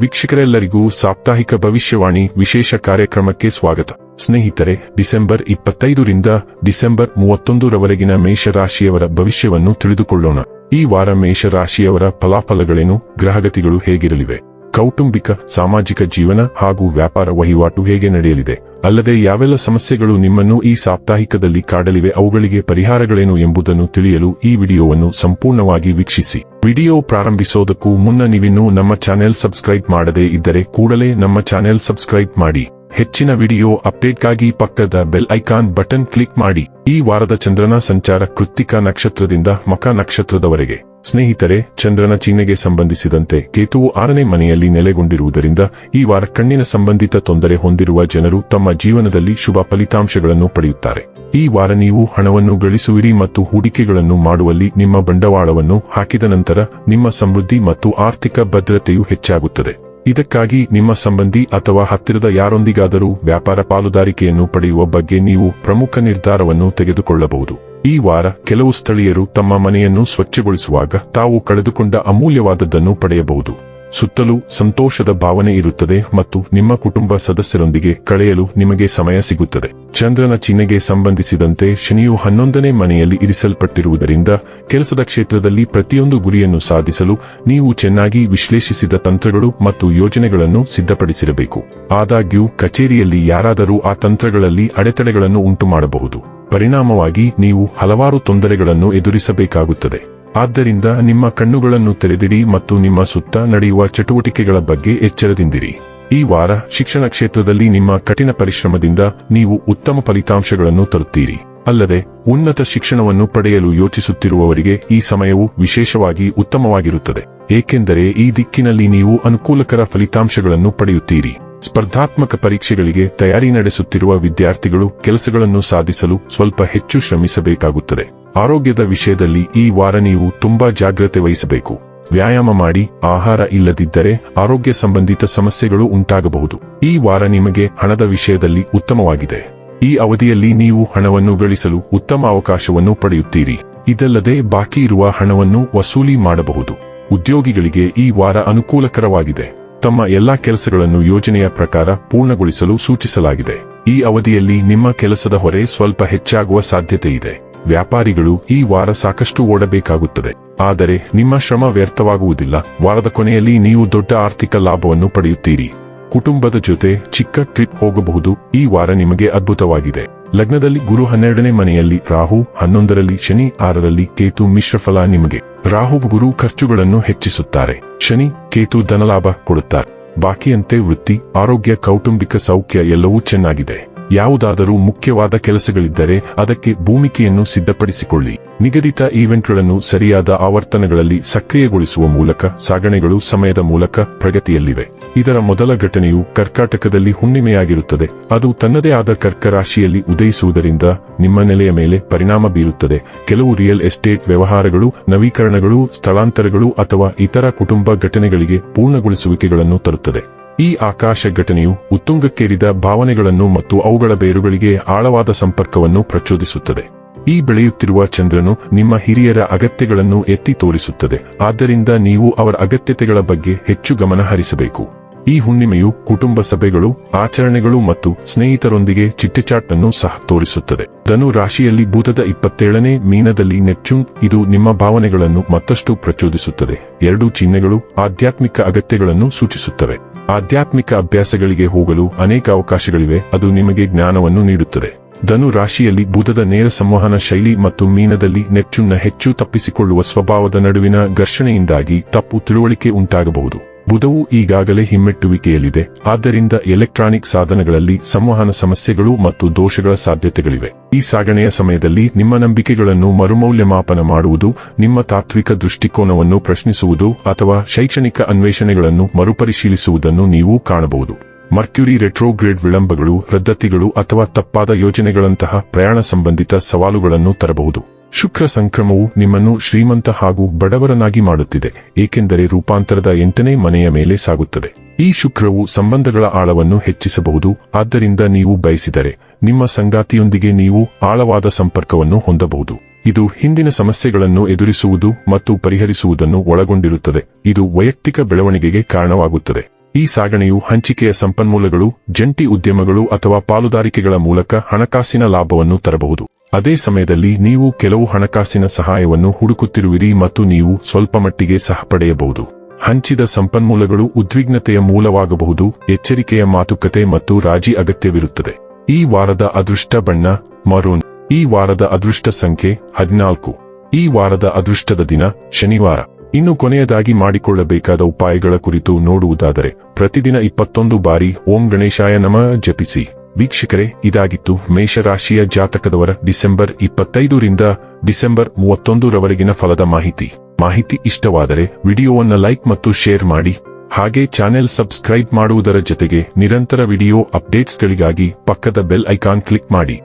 ವೀಕ್ಷಕರೆಲ್ಲರಿಗೂ ಸಾಪ್ತಾಹಿಕ ಭವಿಷ್ಯವಾಣಿ ವಿಶೇಷ ಕಾರ್ಯಕ್ರಮಕ್ಕೆ ಸ್ವಾಗತ. ಸ್ನೇಹಿತರೆ, ಡಿಸೆಂಬರ್ ಇಪ್ಪತ್ತೈದರಿಂದ ಡಿಸೆಂಬರ್ ಮೂವತ್ತೊಂದರವರೆಗಿನ ಮೇಷರಾಶಿಯವರ ಭವಿಷ್ಯವನ್ನು ತಿಳಿದುಕೊಳ್ಳೋಣ. ಈ ವಾರ ಮೇಷರಾಶಿಯವರ ಫಲಾಫಲಗಳೇನು, ಗ್ರಹಗತಿಗಳು ಹೇಗಿರಲಿವೆ? ಕೌಟುಂಬಿಕ, ಸಾಮಾಜಿಕ ಜೀವನ ಹಾಗೂ ವ್ಯಾಪಾರ ವಹಿವಾಟು ಹೇಗೆ ನಡೆಯಲಿದೆ? ಅಲ್ಲದೆ ಯಾವೆಲ್ಲ ಸಮಸ್ಯೆಗಳು ನಿಮ್ಮನ್ನು ಈ ಸಾಪ್ತಾಹಿಕದಲ್ಲಿ ಕಾಡಲಿವೆ, ಅವುಗಳಿಗೆ ಪರಿಹಾರಗಳೇನು ಎಂಬುದನ್ನು ತಿಳಿಯಲು ಈ ವಿಡಿಯೋವನ್ನು ಸಂಪೂರ್ಣವಾಗಿ ವೀಕ್ಷಿಸಿ. ವಿಡಿಯೋ ಪ್ರಾರಂಭಿಸೋದಕ್ಕೂ ಮುನ್ನ ನೀವಿನ್ನೂ ನಮ್ಮ ಚಾನೆಲ್ ಸಬ್ಸ್ಕ್ರೈಬ್ ಮಾಡದೇ ಇದ್ದರೆ ಕೂಡಲೇ ನಮ್ಮ ಚಾನೆಲ್ ಸಬ್ಸ್ಕ್ರೈಬ್ ಮಾಡಿ. ಹೆಚ್ಚಿನ ವಿಡಿಯೋ ಅಪ್ಡೇಟ್ಗಾಗಿ ಪಕ್ಕದ ಬೆಲ್ ಐಕಾನ್ ಬಟನ್ ಕ್ಲಿಕ್ ಮಾಡಿ. ಈ ವಾರದ ಚಂದ್ರನ ಸಂಚಾರ ಕೃತಿಕ ನಕ್ಷತ್ರದಿಂದ ಮಕ ನಕ್ಷತ್ರದವರೆಗೆ. ಸ್ನೇಹಿತರೆ, ಚಂದ್ರನ ಚಿಹ್ನೆಗೆ ಸಂಬಂಧಿಸಿದಂತೆ ಕೇತುವು ಆರನೇ ಮನೆಯಲ್ಲಿ ನೆಲೆಗೊಂಡಿರುವುದರಿಂದ ಈ ವಾರ ಕಣ್ಣಿನ ಸಂಬಂಧಿತ ತೊಂದರೆ ಹೊಂದಿರುವ ಜನರು ತಮ್ಮ ಜೀವನದಲ್ಲಿ ಶುಭ ಫಲಿತಾಂಶಗಳನ್ನು ಪಡೆಯುತ್ತಾರೆ. ಈ ವಾರ ನೀವು ಹಣವನ್ನು ಗಳಿಸುವಿರಿ ಮತ್ತು ಹೂಡಿಕೆಗಳನ್ನು ಮಾಡುವಲ್ಲಿ ನಿಮ್ಮ ಬಂಡವಾಳವನ್ನು ಹಾಕಿದ ನಂತರ ನಿಮ್ಮ ಸಮೃದ್ಧಿ ಮತ್ತು ಆರ್ಥಿಕ ಭದ್ರತೆಯು ಹೆಚ್ಚಾಗುತ್ತದೆ. ಇದಕ್ಕಾಗಿ ನಿಮ್ಮ ಸಂಬಂಧಿ ಅಥವಾ ಹತ್ತಿರದ ಯಾರೊಂದಿಗಾದರೂ ವ್ಯಾಪಾರ ಪಾಲುದಾರಿಕೆಯನ್ನು ಪಡೆಯುವ ಬಗ್ಗೆ ನೀವು ಪ್ರಮುಖ ನಿರ್ಧಾರವನ್ನು ತೆಗೆದುಕೊಳ್ಳಬಹುದು. ಈ ವಾರ ಕೆಲವು ಸ್ಥಳೀಯರು ತಮ್ಮ ಮನೆಯನ್ನು ಸ್ವಚ್ಛಗೊಳಿಸುವಾಗ ತಾವು ಕಳೆದುಕೊಂಡ ಅಮೂಲ್ಯವಾದದ್ದನ್ನು ಪಡೆಯಬಹುದು. ಸುತ್ತಲೂ ಸಂತೋಷದ ಭಾವನೆ ಇರುತ್ತದೆ ಮತ್ತು ನಿಮ್ಮ ಕುಟುಂಬ ಸದಸ್ಯರೊಂದಿಗೆ ಕಳೆಯಲು ನಿಮಗೆ ಸಮಯ ಸಿಗುತ್ತದೆ. ಚಂದ್ರನ ಚಿಹ್ನೆಗೆ ಸಂಬಂಧಿಸಿದಂತೆ ಶನಿಯು ಹನ್ನೊಂದನೇ ಮನೆಯಲ್ಲಿ ಇರಿಸಲ್ಪಟ್ಟಿರುವುದರಿಂದ ಕೆಲಸದ ಕ್ಷೇತ್ರದಲ್ಲಿ ಪ್ರತಿಯೊಂದು ಗುರಿಯನ್ನು ಸಾಧಿಸಲು ನೀವು ಚೆನ್ನಾಗಿ ವಿಶ್ಲೇಷಿಸಿದ ತಂತ್ರಗಳು ಮತ್ತು ಯೋಜನೆಗಳನ್ನು ಸಿದ್ಧಪಡಿಸಿರಬೇಕು. ಆದಾಗ್ಯೂ, ಕಚೇರಿಯಲ್ಲಿ ಯಾರಾದರೂ ಆ ತಂತ್ರಗಳಲ್ಲಿ ಅಡೆತಡೆಗಳನ್ನು ಉಂಟುಮಾಡಬಹುದು. ಪರಿಣಾಮವಾಗಿ, ನೀವು ಹಲವಾರು ತೊಂದರೆಗಳನ್ನು ಎದುರಿಸಬೇಕಾಗುತ್ತದೆ. ಆದ್ದರಿಂದ ನಿಮ್ಮ ಕಣ್ಣುಗಳನ್ನು ತೆರೆದಿಡಿ ಮತ್ತು ನಿಮ್ಮ ಸುತ್ತ ನಡೆಯುವ ಚಟುವಟಿಕೆಗಳ ಬಗ್ಗೆ ಎಚ್ಚರದಿಂದಿರಿ. ಈ ವಾರ ಶಿಕ್ಷಣ ಕ್ಷೇತ್ರದಲ್ಲಿ ನಿಮ್ಮ ಕಠಿಣ ಪರಿಶ್ರಮದಿಂದ ನೀವು ಉತ್ತಮ ಫಲಿತಾಂಶಗಳನ್ನು ತರುತ್ತೀರಿ. ಅಲ್ಲದೆ, ಉನ್ನತ ಶಿಕ್ಷಣವನ್ನು ಪಡೆಯಲು ಯೋಚಿಸುತ್ತಿರುವವರಿಗೆ ಈ ಸಮಯವು ವಿಶೇಷವಾಗಿ ಉತ್ತಮವಾಗಿರುತ್ತದೆ. ಏಕೆಂದರೆ ಈ ದಿಕ್ಕಿನಲ್ಲಿ ನೀವು ಅನುಕೂಲಕರ ಫಲಿತಾಂಶಗಳನ್ನು ಪಡೆಯುತ್ತೀರಿ. ಸ್ಪರ್ಧಾತ್ಮಕ ಪರೀಕ್ಷೆಗಳಿಗೆ ತಯಾರಿ ನಡೆಸುತ್ತಿರುವ ವಿದ್ಯಾರ್ಥಿಗಳು ಕೆಲಸಗಳನ್ನು ಸಾಧಿಸಲು ಸ್ವಲ್ಪ ಹೆಚ್ಚು ಶ್ರಮಿಸಬೇಕಾಗುತ್ತದೆ. ಆರೋಗ್ಯದ ವಿಷಯದಲ್ಲಿ ಈ ವಾರ ನೀವು ತುಂಬಾ ಜಾಗ್ರತೆ ವಹಿಸಬೇಕು. ವ್ಯಾಯಾಮ ಮಾಡಿ, ಆಹಾರ ಇಲ್ಲದಿದ್ದರೆ ಆರೋಗ್ಯ ಸಂಬಂಧಿತ ಸಮಸ್ಯೆಗಳು ಉಂಟಾಗಬಹುದು. ಈ ವಾರ ನಿಮಗೆ ಹಣದ ವಿಷಯದಲ್ಲಿ ಉತ್ತಮವಾಗಿದೆ. ಈ ಅವಧಿಯಲ್ಲಿ ನೀವು ಹಣವನ್ನು ಗಳಿಸಲು ಉತ್ತಮ ಅವಕಾಶವನ್ನು ಪಡೆಯುತ್ತೀರಿ. ಇದಲ್ಲದೆ ಬಾಕಿ ಇರುವ ಹಣವನ್ನು ವಸೂಲಿ ಮಾಡಬಹುದು. ಉದ್ಯೋಗಿಗಳಿಗೆ ಈ ವಾರ ಅನುಕೂಲಕರವಾಗಿದೆ. ತಮ್ಮ ಎಲ್ಲಾ ಕೆಲಸಗಳನ್ನು ಯೋಜನೆಯ ಪ್ರಕಾರ ಪೂರ್ಣಗೊಳಿಸಲು ಸೂಚಿಸಲಾಗಿದೆ. ಈ ಅವಧಿಯಲ್ಲಿ ನಿಮ್ಮ ಕೆಲಸದ ಹೊರೆ ಸ್ವಲ್ಪ ಹೆಚ್ಚಾಗುವ ಸಾಧ್ಯತೆ ಇದೆ ವ್ಯಾಪಾರಿಗಳು ಈ ವಾರ ಸಾಕಷ್ಟು ಓಡಬೇಕಾಗುತ್ತದೆ. ಆದರೆ ನಿಮ್ಮ ಶ್ರಮ ವ್ಯರ್ಥವಾಗುವುದಿಲ್ಲ. ವಾರದ ಕೊನೆಯಲ್ಲಿ ನೀವು ದೊಡ್ಡ ಆರ್ಥಿಕ ಲಾಭವನ್ನು ಪಡೆಯುತ್ತೀರಿ. ಕುಟುಂಬದ ಜೊತೆ ಚಿಕ್ಕ ಟ್ರಿಪ್ ಹೋಗಬಹುದು. ಈ ವಾರ ನಿಮಗೆ ಅದ್ಭುತವಾಗಿದೆ. ಲಗ್ನದಲ್ಲಿ ಗುರು ಹನ್ನೆರಡನೇ ಮನೆಯಲ್ಲಿ, ರಾಹು ಹನ್ನೊಂದರಲ್ಲಿ, ಶನಿ ಆರರಲ್ಲಿ, ಕೇತು ಮಿಶ್ರಫಲ ನಿಮಗೆ. ರಾಹು ಗುರು ಖರ್ಚುಗಳನ್ನು ಹೆಚ್ಚಿಸುತ್ತಾರೆ. ಶನಿ ಕೇತು ಧನಲಾಭ ಕೊಡುತ್ತಾರೆ. ಬಾಕಿಯಂತೆ ವೃತ್ತಿ, ಆರೋಗ್ಯ, ಕೌಟುಂಬಿಕ ಸೌಖ್ಯ ಎಲ್ಲವೂ ಚೆನ್ನಾಗಿದೆ. ಯಾವುದಾದರೂ ಮುಖ್ಯವಾದ ಕೆಲಸಗಳಿದ್ದರೆ ಅದಕ್ಕೆ ಭೂಮಿಕೆಯನ್ನು ಸಿದ್ಧಪಡಿಸಿಕೊಳ್ಳಿ. ನಿಗದಿತ ಈವೆಂಟ್ಗಳನ್ನು ಸರಿಯಾದ ಆವರ್ತನಗಳಲ್ಲಿ ಸಕ್ರಿಯಗೊಳಿಸುವ ಮೂಲಕ ಸಾಗಣೆಗಳು ಸಮಯದ ಮೂಲಕ ಪ್ರಗತಿಯಲ್ಲಿವೆ. ಇದರ ಮೊದಲ ಘಟನೆಯು ಕರ್ಕಾಟಕದಲ್ಲಿ ಹುಣ್ಣಿಮೆಯಾಗಿರುತ್ತದೆ. ಅದು ತನ್ನದೇ ಆದ ಕರ್ಕರಾಶಿಯಲ್ಲಿ ಉದಯಿಸುವುದರಿಂದ ನಿಮ್ಮ ನೆಲೆಯ ಮೇಲೆ ಪರಿಣಾಮ ಬೀರುತ್ತದೆ. ಕೆಲವು ರಿಯಲ್ ಎಸ್ಟೇಟ್ ವ್ಯವಹಾರಗಳು, ನವೀಕರಣಗಳು, ಸ್ಥಳಾಂತರಗಳು ಅಥವಾ ಇತರ ಕುಟುಂಬ ಘಟನೆಗಳಿಗೆ ಪೂರ್ಣಗೊಳಿಸುವಿಕೆಗಳನ್ನು ತರುತ್ತದೆ. ಈ ಆಕಾಶ ಘಟನೆಯು ಉತ್ತುಂಗಕ್ಕೇರಿದ ಭಾವನೆಗಳನ್ನು ಮತ್ತು ಅವುಗಳ ಬೇರುಗಳಿಗೆ ಆಳವಾದ ಸಂಪರ್ಕವನ್ನು ಪ್ರಚೋದಿಸುತ್ತದೆ. ಈ ಬೆಳೆಯುತ್ತಿರುವ ಚಂದ್ರನು ನಿಮ್ಮ ಹಿರಿಯರ ಅಗತ್ಯಗಳನ್ನು ಎತ್ತಿ ತೋರಿಸುತ್ತದೆ. ಆದ್ದರಿಂದ ನೀವು ಅವರ ಅಗತ್ಯತೆಗಳ ಬಗ್ಗೆ ಹೆಚ್ಚು ಗಮನ ಹರಿಸಬೇಕು. ಈ ಹುಣ್ಣಿಮೆಯು ಕುಟುಂಬ ಸಭೆಗಳು, ಆಚರಣೆಗಳು ಮತ್ತು ಸ್ನೇಹಿತರೊಂದಿಗೆ ಚಿಟ್ಟಚಾಟ್ ಅನ್ನು ಸಹ ತೋರಿಸುತ್ತದೆ. ಧನು ರಾಶಿಯಲ್ಲಿ ಭೂತದ ಇಪ್ಪತ್ತೇಳನೇ ಮೀನದಲ್ಲಿ ನೆಪ್ಚೂನ್, ಇದು ನಿಮ್ಮ ಭಾವನೆಗಳನ್ನು ಮತ್ತಷ್ಟು ಪ್ರಚೋದಿಸುತ್ತದೆ. ಎರಡೂ ಚಿಹ್ನೆಗಳು ಆಧ್ಯಾತ್ಮಿಕ ಅಗತ್ಯಗಳನ್ನು ಸೂಚಿಸುತ್ತವೆ. ಆಧ್ಯಾತ್ಮಿಕ ಅಭ್ಯಾಸಗಳಿಗೆ ಹೋಗಲು ಅನೇಕ ಅವಕಾಶಗಳಿವೆ, ಅದು ನಿಮಗೆ ಜ್ಞಾನವನ್ನು ನೀಡುತ್ತದೆ. ಧನು ರಾಶಿಯಲ್ಲಿ ಬುಧದ ನೇರ ಸಂವಹನ ಶೈಲಿ ಮತ್ತು ಮೀನದಲ್ಲಿ ನೆಪ್ಚೂನ್ನ ಹೆಚ್ಚು ತಪ್ಪಿಸಿಕೊಳ್ಳುವ ಸ್ವಭಾವದ ನಡುವಿನ ಘರ್ಷಣೆಯಿಂದಾಗಿ ತಪ್ಪು ತಿಳುವಳಿಕೆ ಉಂಟಾಗಬಹುದು. ಬುಧವು ಈಗಾಗಲೇ ಹಿಮ್ಮೆಟ್ಟುವಿಕೆಯಲ್ಲಿದೆ. ಆದ್ದರಿಂದ ಎಲೆಕ್ಟ್ರಾನಿಕ್ ಸಾಧನಗಳಲ್ಲಿ ಸಂವಹನ ಸಮಸ್ಯೆಗಳು ಮತ್ತು ದೋಷಗಳ ಸಾಧ್ಯತೆಗಳಿವೆ. ಈ ಸಾಗಣೆಯ ಸಮಯದಲ್ಲಿ ನಿಮ್ಮ ನಂಬಿಕೆಗಳನ್ನು ಮರುಮೌಲ್ಯಮಾಪನ ಮಾಡುವುದು, ನಿಮ್ಮ ತಾತ್ವಿಕ ದೃಷ್ಟಿಕೋನವನ್ನು ಪ್ರಶ್ನಿಸುವುದು ಅಥವಾ ಶೈಕ್ಷಣಿಕ ಅನ್ವೇಷಣೆಗಳನ್ನು ಮರುಪರಿಶೀಲಿಸುವುದನ್ನು ನೀವು ಕಾಣಬಹುದು. ಮರ್ಕ್ಯುರಿ ರೆಟ್ರೋಗ್ರೇಡ್ ವಿಳಂಬಗಳು, ರದ್ದತಿಗಳು ಅಥವಾ ತಪ್ಪಾದ ಯೋಜನೆಗಳಂತಹ ಪ್ರಯಾಣ ಸಂಬಂಧಿತ ಸವಾಲುಗಳನ್ನು ತರಬಹುದು. ಶುಕ್ರ ಸಂಕ್ರಮವು ನಿಮ್ಮನ್ನು ಶ್ರೀಮಂತ ಹಾಗೂ ಬಡವರನಾಗಿ ಮಾಡುತ್ತಿದೆ, ಏಕೆಂದರೆ ರೂಪಾಂತರದ ಎಂಟನೇ ಮನೆಯ ಮೇಲೆ ಸಾಗುತ್ತದೆ. ಈ ಶುಕ್ರವು ಸಂಬಂಧಗಳ ಆಳವನ್ನು ಹೆಚ್ಚಿಸಬಹುದು, ಆದ್ದರಿಂದ ನೀವು ಬಯಸಿದರೆ ನಿಮ್ಮ ಸಂಗಾತಿಯೊಂದಿಗೆ ನೀವು ಆಳವಾದ ಸಂಪರ್ಕವನ್ನು ಹೊಂದಬಹುದು. ಇದು ಹಿಂದಿನ ಸಮಸ್ಯೆಗಳನ್ನು ಎದುರಿಸುವುದು ಮತ್ತು ಪರಿಹರಿಸುವುದನ್ನು ಒಳಗೊಂಡಿರುತ್ತದೆ, ಇದು ವೈಯಕ್ತಿಕ ಬೆಳವಣಿಗೆಗೆ ಕಾರಣವಾಗುತ್ತದೆ. ಈ ಸಾಗಣೆಯು ಹಂಚಿಕೆಯ ಸಂಪನ್ಮೂಲಗಳು, ಜಂಟಿ ಉದ್ಯಮಗಳು ಅಥವಾ ಪಾಲುದಾರಿಕೆಗಳ ಮೂಲಕ ಹಣಕಾಸಿನ ಲಾಭವನ್ನು ತರಬಹುದು. ಅದೇ ಸಮಯದಲ್ಲಿ ನೀವು ಕೆಲವು ಹಣಕಾಸಿನ ಸಹಾಯವನ್ನು ಹುಡುಕುತ್ತಿರುವಿರಿ ಮತ್ತು ನೀವು ಸ್ವಲ್ಪಮಟ್ಟಿಗೆ ಸಹ ಪಡೆಯಬಹುದು. ಹಂಚಿದ ಸಂಪನ್ಮೂಲಗಳು ಉದ್ವಿಗ್ನತೆಯ ಮೂಲವಾಗಬಹುದು, ಎಚ್ಚರಿಕೆಯ ಮಾತುಕತೆ ಮತ್ತು ರಾಜಿ ಅಗತ್ಯವಿರುತ್ತದೆ. ಈ ವಾರದ ಅದೃಷ್ಟ ಬಣ್ಣ, ಮರೂನ್. ಈ ವಾರದ ಅದೃಷ್ಟ ಸಂಖ್ಯೆ, ಹದಿನಾಲ್ಕು. ಈ ವಾರದ ಅದೃಷ್ಟದ ದಿನ, ಶನಿವಾರ. ಇನ್ನು ಕೊನೆಯದಾಗಿ ಮಾಡಿಕೊಳ್ಳಬೇಕಾದ ಉಪಾಯಗಳ ಕುರಿತು ನೋಡುವುದಾದರೆ, ಪ್ರತಿದಿನ ಇಪ್ಪತ್ತೊಂದು ಬಾರಿ ಓಂ ಗಣೇಶಾಯ ನಮ ಜಪಿಸಿ. ವೀಕ್ಷಕರೇ, ಇದಾಗಿತ್ತು ಮೇಷರಾಶಿಯ ಜಾತಕದವರ ಡಿಸೆಂಬರ್ ಇಪ್ಪತ್ತೈದರಿಂದ ಡಿಸೆಂಬರ್ ಮೂವತ್ತೊಂದರವರೆಗಿನ ಫಲದ ಮಾಹಿತಿ. ಮಾಹಿತಿ ಇಷ್ಟವಾದರೆ ವಿಡಿಯೋವನ್ನು ಲೈಕ್ ಮತ್ತು ಶೇರ್ ಮಾಡಿ. ಹಾಗೆ ಚಾನೆಲ್ ಸಬ್ಸ್ಕ್ರೈಬ್ ಮಾಡುವುದರ ಜೊತೆಗೆ ನಿರಂತರ ವಿಡಿಯೋ ಅಪ್ಡೇಟ್ಸ್ಗಳಿಗಾಗಿ ಪಕ್ಕದ ಬೆಲ್ ಐಕಾನ್ ಕ್ಲಿಕ್ ಮಾಡಿ.